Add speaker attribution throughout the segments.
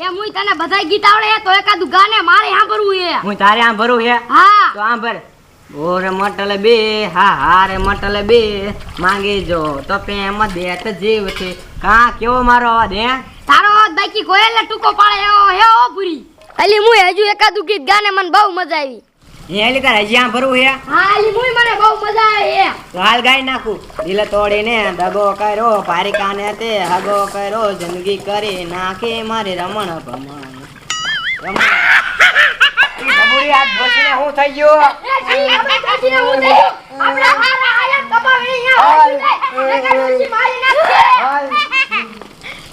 Speaker 1: એ મુઈ તને બધાય ગીત આવડે હે તો એકા ગાને મારે સાંભળવું હે.
Speaker 2: હું તારે આમ ભરું હે?
Speaker 1: હા.
Speaker 2: તો આમ ભર ઓરે મટલ બે હા હારે મટલ બે માંગી જો તો પ્રેમ દેત છે. કા કેવો મારો અવાજ હે?
Speaker 1: તારો અવાજ બાકી કોયલને ટૂંકો પાડે એવો હે ઓ પૂરી અલી મુઈ હજુ એકાદું ગીત ગાને મને બહુ મજા આવી.
Speaker 2: હે એલી તારે જ્યાં ભરવું હે?
Speaker 1: હા અલી મુઈ મને બહુ મજા આવી હે.
Speaker 2: તો હાલ ગાઈ નાખું. દિલ તોડીને દગો કર્યો પારિકાને તે હગો કર્યો જિંદગી કરી નાખે મારે રમણ ભમણ. બબુડી હાથ બસીને હું થઈ ગયો?
Speaker 1: આપણે હારા આયા કબાવી અહીંયા.
Speaker 2: હાલ.
Speaker 1: હોય મારી
Speaker 2: હાલ.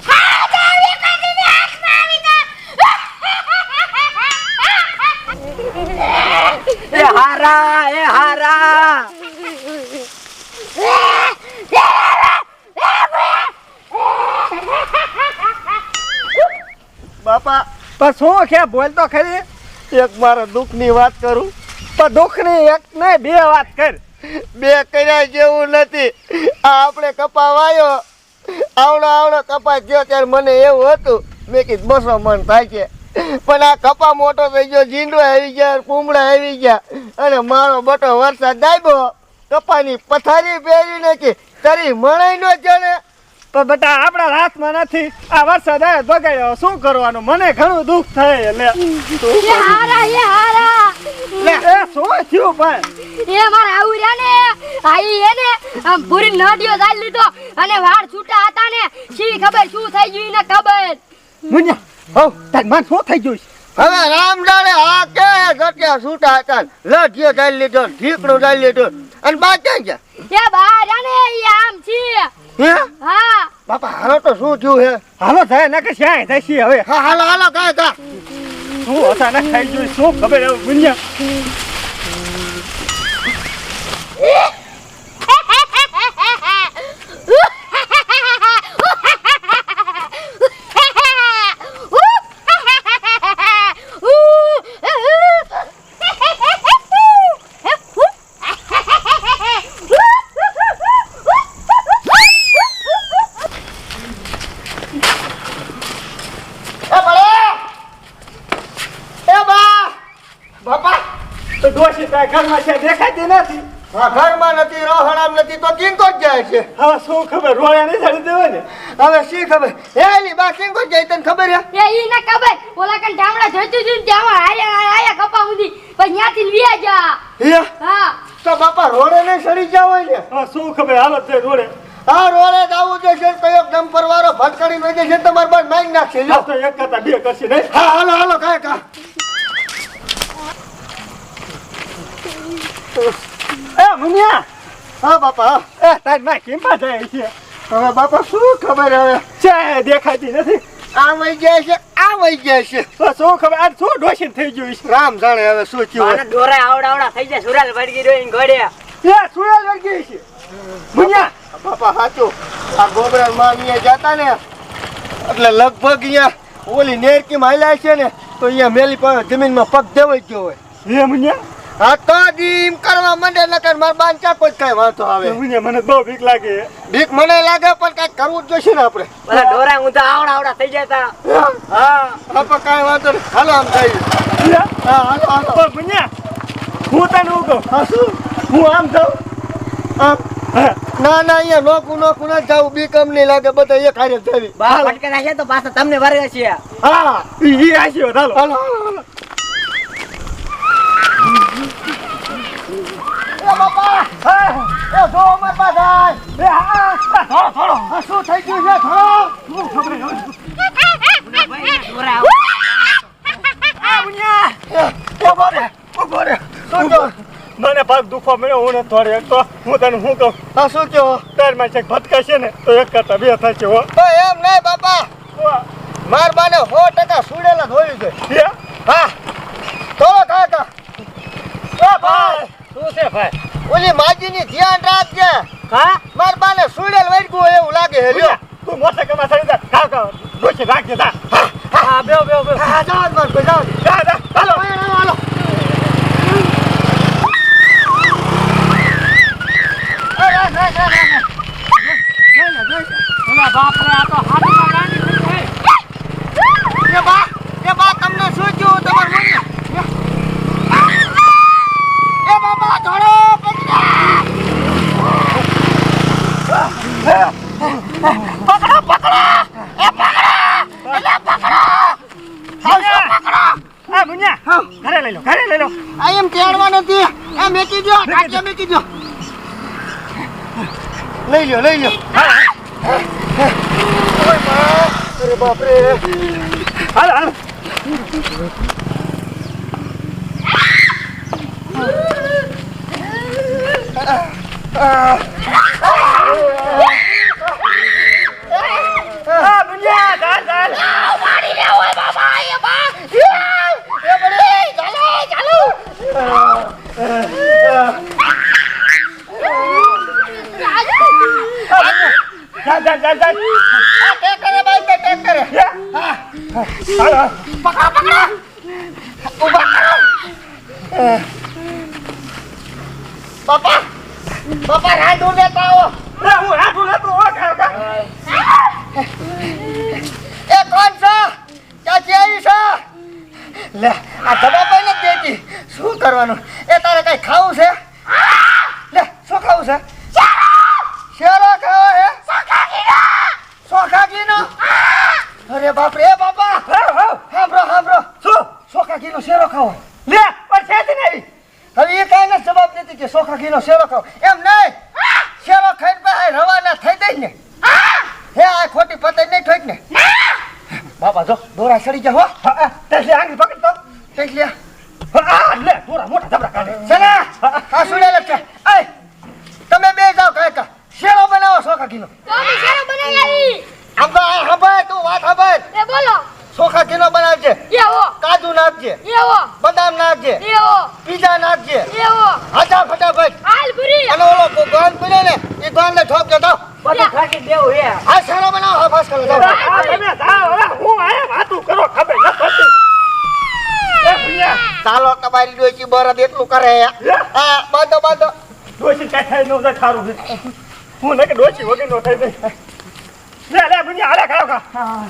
Speaker 1: હા દેવી કદીને હાથમાં આવી જા
Speaker 2: એ હારા એ હારા
Speaker 3: બાપા. પણ શું છે બોલ તો ખરી. એક મારે દુઃખની વાત કરું. પણ દુઃખની એક નહીં, બે વાત કર. બે કર્યા જેવું નથી. આ આપણે કપા વાયો. આવડો આવડો કપા ગયો ત્યારે મને એવું હતું. મેં કીધું, બસો મન થાય છે. પણ આ કપા મોટો થઈ ગયો જીંડો આવી ગયા કુમડા આવી ગયા. અને મારો બટો વરસાદ દાબ્યો કપાની પથારી પહેરી નાખી. તારી મણાઈ ન જણે. પણ બેટા આપણા હાથમાં નથી. આ વરસાદ આવે બગાડ્યો શું કરવાનું? મને ઘણું દુઃખ થાય લે.
Speaker 1: એ હારા એ હારા.
Speaker 3: લે એ શું થયું ભાઈ?
Speaker 1: એ મારા આવું ને આઈ એને આમ પૂરી નડિયો દાલ લીધો અને વાળ છૂટા હતા ને શી ખબર શું થઈ ગયું ને ખબર?
Speaker 3: મુન્યા હો તાર મન શું થઈ ગયું હવે રામ જાણે આ કે ગટ્યા છૂટા હતા લઢિયો ચાલી લીધો ઠીકડું ચાલી લીધું અને બા ક્યાં ગયા?
Speaker 1: એ બહાર આને ઈ આમ છે
Speaker 3: હે
Speaker 1: હા
Speaker 3: હાલો તો શું થયું હે? હાલો થાય નકે શ્યાય થશી હવે હા હાલો હાલો કાય કા. શું ગયું શું ખબર હવે એ બળે એ બા બાપા તો ઘરમાં છે દેખાતી નથી. હા ઘરમાં નથી રોહણામ નથી તો કિંકો જ જાય છે? હવે શું ખબર રોયા નહીં ચડી દેવાય ને? હવે શી ખબર? હે એલી બા કિંકો જ જાય તને ખબર હે
Speaker 1: એ ઈ ના ખબર. ઓલા કન ઢામડા જોઈતું જોઈને ત્યાં આયા આયા કપા ઉધી પછી ન્યાથી વ્યા જા.
Speaker 3: હા. તો બાપા રોડે નહીં સડી જાવ હોય ને? હા શું ખબર હાલત છે રોડે હા રોડે જ આવું છે છે કયો ડમ્પર વાળો ભટકડી નો છે તમાર બાદ મારી નાખશે તો એક કરતા બે કરશે નહીં? હા હાલો હાલો કાય કા એ મુનિયા! હા બાપા એ તારમાં કેમ્પા જાય છે? હવે બાપા શું ખબર હવે? છે દેખાતી નથી. આ વઈ જાય છે આ વઈ જાય છે. તો શું ખબર? આ શું ડોશી થઈ ગયું છે? રામ જાણે હવે શું થયું
Speaker 2: ડોરા આવડા આવડા થઈ જાય સુરાલ વળગી રહ્યો ઘોડે.
Speaker 3: એ સુરેલ વળગી છે. મુનિયા! બાપા સાચું આ ગોબરા માં અહીંયા જતા ને એટલે લગભગ અહીંયા ઓલી નેરકી હાલ્યા છે ને તો અહીંયા મેલી પાસે જમીનમાં પગ દેવાઈ ગયો હોય. એ મુનિયા! હા તો ડીમ કરવા માંડે નકર માર બાન ચાકો જ કઈ વાંધો આવે? મને મને બહુ બીક લાગે. બીક મને લાગે પણ કઈ કરવું જ જોઈશે ને આપણે.
Speaker 2: મને ડોરા હું તો આવડા આવડા થઈ જતા
Speaker 3: હા. આપણે કાઈ વાંધો નહીં. હાલો આમ થઈ હા હાલો હાલો. મુનિયા હું તને ઉગો કહું? હા શું? હું આમ જાઉં? આમ ના ના અહીંયા નોકું નોકું ના જાવું બી કમ નહીં લાગે બધા એક હારે જાવી.
Speaker 2: બા ફટકે તો પાછા તમને વરગે છે
Speaker 3: હા ઈ હાસ્યો હાલો હાલો હાલો. બાપા એ જો અમે પાસે એ હા થોડો થોડો શું થઈ ગયું છે થોડો શું ખબર
Speaker 4: મને પગ દુખવા મળ્યો હું થોડી એક તો હું તને શું કહું?
Speaker 3: આ શું કહો?
Speaker 4: છે ભટકા છે ને તો એક કરતા બે થાય છે હો.
Speaker 3: તો એમ નહીં બાપા. માર બાને સો ટકા સુડેલા ધોયું છે
Speaker 4: હે?
Speaker 3: હા. થોડો કાકા એ ભાઈ
Speaker 2: શું છે ભાઈ?
Speaker 3: ઓલી માજીની ધ્યાન રાખજે.
Speaker 2: હા
Speaker 3: માર બાને સુડેલ વળગું એવું લાગે હે લ્યો.
Speaker 4: તું મોટા કમા સડી જા. કાવ કાવ ડોશી રાખજે જા.
Speaker 2: હા બેવ બેવ બેવ
Speaker 3: હા જાઓ માર ભાઈ જાઓ જા
Speaker 4: જા. હાલો.
Speaker 3: હાલો હાલો. એ, રાખ, રાખ, રાખ, રાખ. જોઈ લે, જોઈ લે.
Speaker 2: ઓલા બાપ રે આ તો હાથમાં પકડો પકડો! એ પકડો! એટલે પકડો! પકડો!
Speaker 3: એ મુનિયા ઘરે
Speaker 4: લઈ લો ઘરે લઈ લો.
Speaker 3: આ એમ તેડવા નથી. એ મેકી દો કાકે મેકી દો લઈ લ્યો લઈ લ્યો. અરે બાપ રે
Speaker 4: હાલ હાલ. Ah!
Speaker 3: આ ટેક કરે ભાઈ તે કરે.
Speaker 4: હાલ. હાલ
Speaker 3: બાપા બાપા રાંધું લેતા આવો.
Speaker 4: લે હું હાથું લેતો હો
Speaker 3: એ કોણ છો? ચાચી આવી છો? લે આ જવાબ નથી દેતી શું કરવાનું? એ તારે કઈ ખાવું છે? લે શું ખાવું છે શેરો ખાવો હે સોખા ઘીનો અરે બાપ! રે બાપા હાંભરો હાંભરો
Speaker 4: શું?
Speaker 3: સોખા ઘીનો શેરો ખાવો.
Speaker 4: લે પણ છે જ નહીં.
Speaker 3: હવે એ કાંઈ જવાબ નથી કે સોખા ઘીનો શેરો ખાવો. એમ નહીં. શેરો ખાઈને પાસે રવાના થઈ દઈ ને. હે? આ ખોટી પતંગ નહીં ઠોક ને! બાપા જો દોરા સડી જાવ હો
Speaker 4: હા, હા, તે આંગળી પકડ તો
Speaker 3: કંઈક લે
Speaker 4: હા, આ લે થોડા મોટા જબરા કાઢે
Speaker 3: ચલા આ સુડે લખે એ તમે બે જાઓ કાકા શેરો બનાવો સોખા ઘીનો
Speaker 1: તો અમે શેરો બનાવી આવી
Speaker 3: હંભાય હંભાય તું વાત હંભાય
Speaker 1: એ બોલો
Speaker 3: સોખા ઘીનો બનાવજે
Speaker 1: એવો
Speaker 3: કાજુ નાખજે
Speaker 1: એવો
Speaker 3: બદામ નાખજે.
Speaker 1: એવો.
Speaker 3: પીઝા નાખજે.
Speaker 1: એવો.
Speaker 3: ફટાફટ
Speaker 1: હાલ ભૂરી.
Speaker 3: અને ઓલો ગોન પડે ને એ ગોન ને ઠોક દે
Speaker 2: બધું થાકી દેવું હે.
Speaker 3: આ શેરો બનાવો? હા ફાસ કરો
Speaker 4: તમે જાઓ હવે હું આયા વાતું કરો ખબર ન પડતી.
Speaker 3: ચાલો તમારી ડોચી બરદ એટલું કરે. હા બાંધો બાંધો.
Speaker 4: કાંઈ થાય ન હું ને કે ડોશી વગર નો થઈ લે લે ભુંજા હાલે ખાઓ ખા